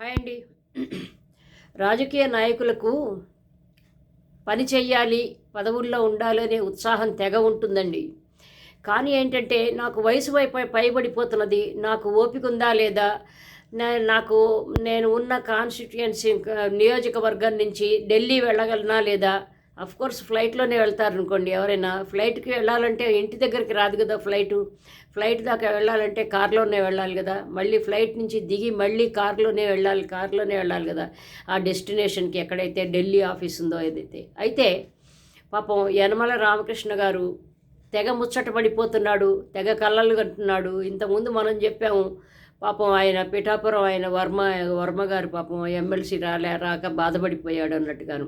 Hi అండి. రాజకీయ నాయకులకు పని చెయ్యాలి పదవుల్లో ఉండాలి అనే ఉత్సాహం తెగ ఉంటుందండి. కానీ ఏంటంటే నాకు వయసు వైపు పైబడిపోతున్నది నాకు ఓపిక ఉందా లేదా? నాకు నేను ఉన్న కాన్స్టిట్యుయెన్సీ నియోజకవర్గం నుంచి ఢిల్లీ వెళ్ళగలనా లేదా? అఫ్ కోర్స్ ఫ్లైట్లోనే వెళ్తారు అనుకోండి ఎవరైనా. ఫ్లైట్కి వెళ్ళాలంటే ఇంటి దగ్గరికి రాదు కదా ఫ్లైటు ఫ్లైట్ దాకా వెళ్ళాలంటే కార్లోనే వెళ్ళాలి కదా. మళ్ళీ ఫ్లైట్ నుంచి దిగి మళ్ళీ కార్లోనే వెళ్ళాలి కార్లోనే వెళ్ళాలి కదా. ఆ డెస్టినేషన్కి ఎక్కడైతే ఢిల్లీ ఆఫీస్ ఉందో ఏదైతే. అయితే పాపం యనమల రామకృష్ణ గారు తెగ ముచ్చట పడిపోతున్నాడు తెగ కళ్ళలు కంటున్నాడు ఇంతకుముందు మనం చెప్పాము పాపం ఆయన పిఠాపురం ఆయన వర్మ వర్మ గారు పాపం ఎమ్మెల్సీ రాలే రాక బాధపడిపోయాడు అన్నట్టుగాను.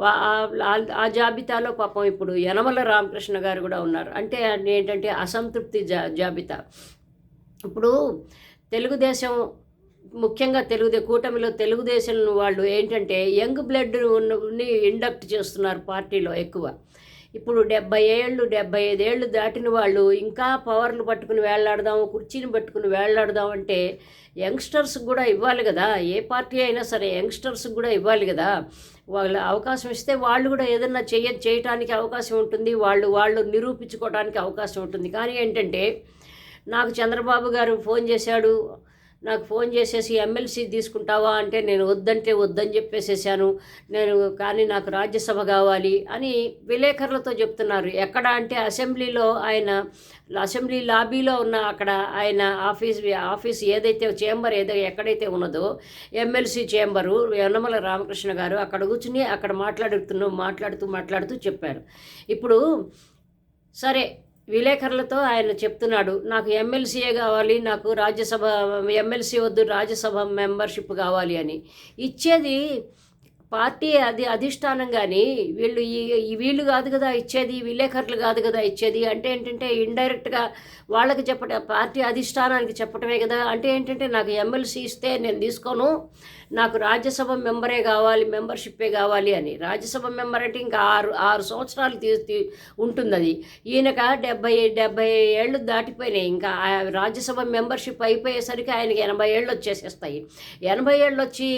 ఆ- జాబితాలో పాపం ఇప్పుడు యనమల రామకృష్ణ గారు కూడా ఉన్నారు. అంటే ఏంటంటే అసంతృప్తి జా జాబితా. ఇప్పుడు తెలుగుదేశం ముఖ్యంగా తెలుగుదే కూటమిలో తెలుగుదేశం వాళ్ళు ఏంటంటే యంగ్ బ్లడ్ని ఇండక్ట్ చేస్తున్నారు పార్టీలో ఎక్కువ. ఇప్పుడు డెబ్బై ఏళ్ళు డెబ్బై ఐదేళ్ళు దాటిన వాళ్ళు ఇంకా పవర్లు పట్టుకుని వేళ్ళాడదాము కుర్చీని పట్టుకుని వేళ్ళాడదాం అంటే యంగ్స్టర్స్ కూడా ఇవ్వాలి కదా. ఏ పార్టీ అయినా సరే యంగ్స్టర్స్ కూడా ఇవ్వాలి కదా. వాళ్ళ అవకాశం ఇస్తే వాళ్ళు కూడా ఏదన్నా చేయ చేయటానికి అవకాశం ఉంటుంది. వాళ్ళు వాళ్ళు నిరూపించుకోవడానికి అవకాశం ఉంటుంది. కానీ ఏంటంటే నాకు చంద్రబాబు గారు ఫోన్ చేశాడు. నాకు ఫోన్ చేసేసి ఎమ్మెల్సీ తీసుకుంటావా? అంటే నేను వద్దంటే వద్దని చెప్పేసేసాను. నేను కానీ నాకు రాజ్యసభ కావాలి అని విలేకరులతో చెప్తున్నారు. ఎక్కడ అంటే అసెంబ్లీలో ఆయన అసెంబ్లీ లాబీలో ఉన్న అక్కడ ఆయన ఆఫీస్ ఆఫీస్ ఏదైతే చేంబర్ ఏదైతే ఎక్కడైతే ఉన్నదో ఎమ్మెల్సీ చేంబరు యనమల రామకృష్ణ గారు అక్కడ కూర్చుని అక్కడ మాట్లాడుతూ మాట్లాడుతూ మాట్లాడుతూ చెప్పారు. ఇప్పుడు సరే విలేకరులతో ఆయన చెప్తున్నాడు నాకు ఎమ్మెల్సీఏ కావాలి నాకు రాజ్యసభ ఎమ్మెల్సీ వద్దు రాజ్యసభ మెంబర్షిప్ కావాలి అని. ఇచ్చేది పార్టీ అది అధిష్టానం కానీ వీళ్ళు ఈ వీళ్ళు కాదు కదా ఇచ్చేది విలేకరులు కాదు కదా ఇచ్చేది అంటే ఏంటంటే ఇండైరెక్ట్గా వాళ్ళకి చెప్పడం పార్టీ అధిష్టానానికి చెప్పటమే కదా. అంటే ఏంటంటే నాకు ఎమ్మెల్సీ ఇస్తే నేను తీసుకోను నాకు రాజ్యసభ మెంబరే కావాలి మెంబర్షిప్పే కావాలి అని. రాజ్యసభ మెంబర్ అంటే ఇంకా ఆరు ఆరు సంవత్సరాలు తీ ఉంటుంది అది ఈయనక డెబ్బై డెబ్బై ఏళ్ళు దాటిపోయినాయి. ఇంకా రాజ్యసభ మెంబర్షిప్ అయిపోయేసరికి ఆయనకి ఎనభై ఏళ్ళు వచ్చేసేస్తాయి. ఎనభై ఏళ్ళు వచ్చి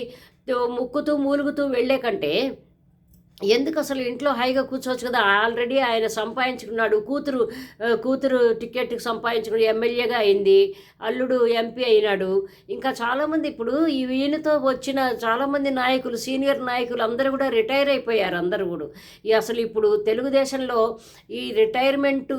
ముక్కుతూ మూలుగుతూ వెళ్ళే కంటే ఎందుకు అసలు ఇంట్లో హాయిగా కూర్చోవచ్చు కదా? ఆల్రెడీ ఆయన సంపాదించుకున్నాడు. కూతురు కూతురు టికెట్కి సంపాదించుకుని ఎమ్మెల్యేగా అయింది. అల్లుడు ఎంపీ అయినాడు. ఇంకా చాలామంది ఇప్పుడు ఈ ఈయనతో వచ్చిన చాలామంది నాయకులు సీనియర్ నాయకులు అందరూ కూడా రిటైర్ అయిపోయారు అందరూ కూడా. ఈ అసలు ఇప్పుడు తెలుగుదేశంలో ఈ రిటైర్మెంట్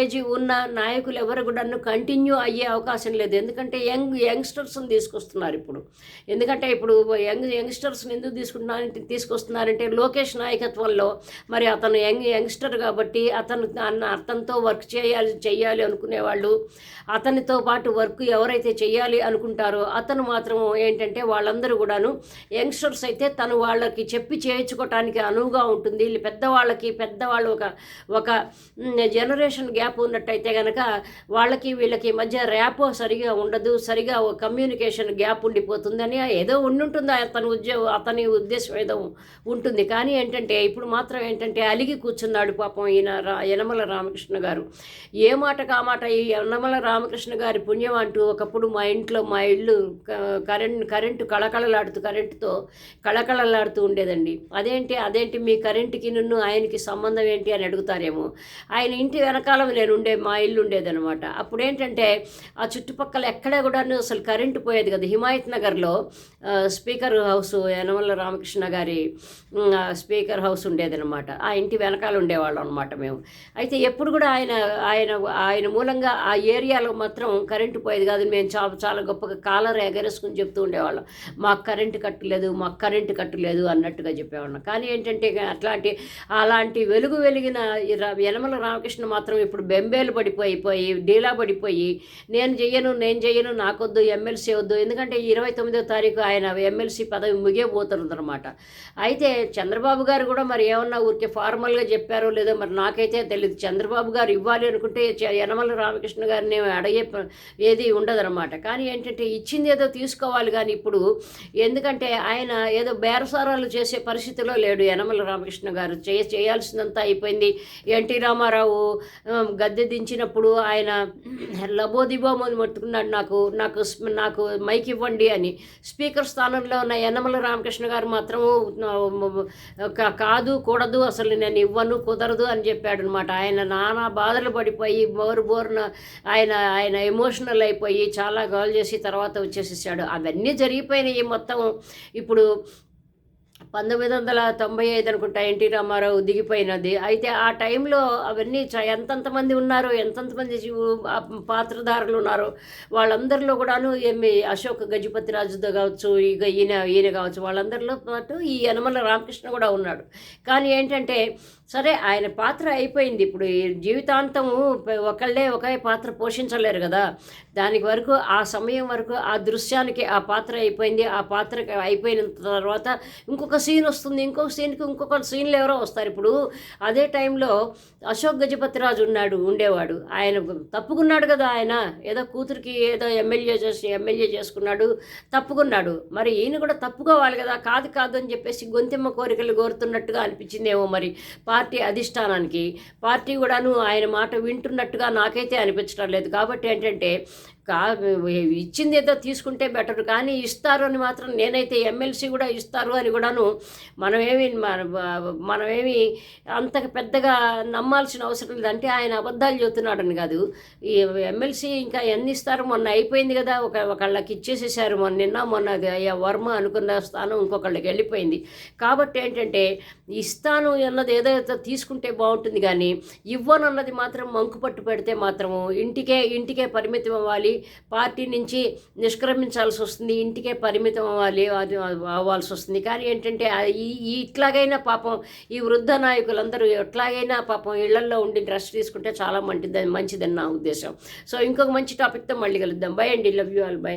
ఏజ్ ఉన్న నాయకులు ఎవరు కూడా నన్ను కంటిన్యూ అయ్యే అవకాశం లేదు. ఎందుకంటే యంగ్ యంగ్స్టర్స్ని తీసుకొస్తున్నారు ఇప్పుడు. ఎందుకంటే ఇప్పుడు యంగ్ యంగ్స్టర్స్ని ఎందుకు తీసుకుంటున్నారంటే తీసుకొస్తున్నారంటే లోకేష్ నాయకత్వంలో మరి అతను యంగ్ యంగ్స్టర్ కాబట్టి అతను అన్న అతనితో వర్క్ చేయాలి చేయాలి అనుకునే వాళ్ళు అతనితో పాటు వర్క్ ఎవరైతే చేయాలి అనుకుంటారో అతను మాత్రం ఏంటంటే వాళ్ళందరూ కూడాను యంగ్స్టర్స్ అయితే తను వాళ్ళకి చెప్పి చేయించుకోవటానికి అనువుగా ఉంటుంది. వీళ్ళు పెద్దవాళ్ళకి పెద్దవాళ్ళు ఒక ఒక జనరేషన్ గ్యాప్ ఉన్నట్టయితే కనుక వాళ్ళకి వీళ్ళకి మధ్య ర్యాపో సరిగా ఉండదు. సరిగా ఒక కమ్యూనికేషన్ గ్యాప్ ఉండిపోతుందని ఏదో ఉండుంటుంది. అతని ఉద్యోగం అతని ఉద్దేశం ఏదో ఉంటుంది. కానీ ఏంటంటే ఇప్పుడు మాత్రం ఏంటంటే అలిగి కూర్చున్నాడు పాపం ఈయన రా యనమల రామకృష్ణ గారు. ఏ మాట కామాట ఈ యనమల రామకృష్ణ గారి పుణ్యం అంటూ ఒకప్పుడు మా ఇంట్లో మా ఇల్లు కరెంట్ కరెంటు కళకళలాడుతూ కరెంటుతో కళకళలాడుతూ ఉండేదండి. అదేంటి అదేంటి మీ కరెంటుకి నిన్ను ఆయనకి సంబంధం ఏంటి అని అడుగుతారేమో. ఆయన ఇంటి వెనకాల నేను ఉండే మా ఇల్లు ఉండేదనమాట అప్పుడు ఏంటంటే ఆ చుట్టుపక్కల ఎక్కడ కూడా అసలు కరెంటు పోయేది కదా. హిమాయత్ నగర్లో స్పీకర్ హౌస్ యనమల రామకృష్ణ గారి స్పీ స్పీకర్ హౌస్ ఉండేదనమాట ఆ ఇంటి వెనకాల ఉండేవాళ్ళం అనమాట మేము. అయితే ఎప్పుడు కూడా ఆయన ఆయన ఆయన మూలంగా ఆ ఏరియాలో మాత్రం కరెంటు పోయేది కాదు. మేము చాలా చాలా గొప్పగా కాలర్ ఎగరేసుకుని చెప్తూ ఉండేవాళ్ళం. మాకు కరెంటు కట్టలేదు మాకు కరెంటు కట్టలేదు అన్నట్టుగా చెప్పేవాళ్ళం. కానీ ఏంటంటే అట్లాంటి అలాంటి వెలుగు వెలిగిన యనమల రామకృష్ణ మాత్రం ఇప్పుడు బెంబేలు పడిపోయిపోయి డీలా పడిపోయి నేను చెయ్యను నేను చెయ్యను నాకొద్దు ఎమ్మెల్సీ వద్దు. ఎందుకంటే ఇరవై తొమ్మిదో తారీఖు ఆయన ఎమ్మెల్సీ పదవి ముగియబోతున్నదనమాట అయితే చంద్రబాబు గారు కూడా మరి ఏమన్నా ఊరికే ఫార్మల్గా చెప్పారో లేదో మరి నాకైతే తెలియదు చంద్రబాబు గారు ఇవ్వాలి అనుకుంటే యనమల రామకృష్ణ గారిని అడిగే ఏది ఉండదన్నమాట. కానీ ఏంటంటే ఇచ్చింది ఏదో తీసుకోవాలి కానీ ఇప్పుడు ఎందుకంటే ఆయన ఏదో బేరసారాలు చేసే పరిస్థితిలో లేడు యనమల రామకృష్ణ గారు. చేయ చేయాల్సిందంతా అయిపోయింది. ఎన్టీ రామారావు గద్దె దించినప్పుడు ఆయన లబోదిబోమని పట్టుకున్నాడు నాకు నాకు నాకు మైక్ ఇవ్వండి అని. స్పీకర్ స్థానంలో ఉన్న యనమల రామకృష్ణ గారు మాత్రము కాదు కూడదు అసలు నేను ఇవ్వను కుదరదు అని చెప్పాడు అనమాట ఆయన నానా బాధలు పడిపోయి బోరు బోరున ఆయన ఆయన ఎమోషనల్ అయిపోయి చాలా గోల్ చేసి తర్వాత వచ్చేసేసాడు. అవన్నీ జరిగిపోయినాయి మొత్తం. ఇప్పుడు పంతొమ్మిది వందల తొంభై ఐదు అనుకుంటా ఎన్టీ రామారావు దిగిపోయినది. అయితే ఆ టైంలో అవన్నీ చ- ఎంతెంతమంది ఉన్నారు ఎంతంతమంది పాత్రధారులు ఉన్నారు. వాళ్ళందరిలో కూడాను ఏమి అశోక్ గజపతి రాజుతో కావచ్చు ఇక ఈయన ఈయన కావచ్చు వాళ్ళందరిలో పాటు ఈ యనమల రామకృష్ణ కూడా ఉన్నాడు. కానీ ఏంటంటే సరే ఆయన పాత్ర అయిపోయింది. ఇప్పుడు ఈ జీవితాంతము ఒకళ్ళే ఒకే పాత్ర పోషించలేరు కదా. దానికి వరకు ఆ సమయం వరకు ఆ దృశ్యానికి ఆ పాత్ర అయిపోయింది. ఆ పాత్ర అయిపోయిన తర్వాత ఇంకొక సీన్ వస్తుంది. ఇంకొక సీన్కి ఇంకొక సీన్లు ఎవరో వస్తారు. ఇప్పుడు అదే టైంలో అశోక్ గజపతిరాజు ఉన్నాడు ఉండేవాడు. ఆయన తప్పుకున్నాడు కదా ఆయన. ఏదో కూతురికి ఏదో ఎమ్మెల్యే చేసి ఎమ్మెల్యే చేసుకున్నాడు తప్పుకున్నాడు. మరి ఈయన కూడా తప్పుకోవాలి కదా. కాదు కాదు అని చెప్పేసి గొంతెమ్మ కోరికలు కోరుతున్నట్టుగా అనిపించిందేమో మరి. పార్టీ అధిష్టానానికి పార్టీ కూడాను ఆయన మాట వింటున్నట్టుగా నాకైతే అనిపించడం లేదు. కాబట్టి ఏంటంటే కా ఇచ్చింది ఏదో తీసుకుంటే బెటర్ కానీ ఇస్తారు అని మాత్రం నేనైతే ఎమ్మెల్సీ కూడా ఇస్తారు అని కూడాను మనమేమి మనమేమి అంత పెద్దగా నమ్మాల్సిన అవసరం లేదు. అంటే ఆయన అబద్ధాలు చెబుతున్నాడని కాదు. ఈ ఎమ్మెల్సీ ఇంకా ఎన్ని ఇస్తారు? మొన్న అయిపోయింది కదా ఒక ఒకళ్ళకి ఇచ్చేసేసారు మొన్న నిన్న మొన్న అది అయ్యా వర్మ అనుకున్న స్థానం ఇంకొకళ్ళకి వెళ్ళిపోయింది. కాబట్టి ఏంటంటే ఇస్తాను అన్నది ఏదైతే తీసుకుంటే బాగుంటుంది కానీ ఇవ్వనన్నది మాత్రం మంకు పట్టు పెడితే మాత్రము ఇంటికే ఇంటికే పరిమితం అవ్వాలి. పార్టీ నుంచి నిష్క్రమించాల్సి వస్తుంది ఇంటికే పరిమితం అవ్వాలి అది అవ్వాల్సి వస్తుంది. కానీ ఏంటంటే ఈ ఈ ఇట్లాగైనా పాపం ఈ వృద్ధ నాయకులందరూ ఎట్లాగైనా పాపం ఇళ్ళల్లో ఉండి రెస్ట్ తీసుకుంటే చాలా మంచిదని మంచిదని నా ఉద్దేశం. సో ఇంకొక మంచి టాపిక్తో మళ్ళీ కలుద్దాం. బై అండి. Love you all by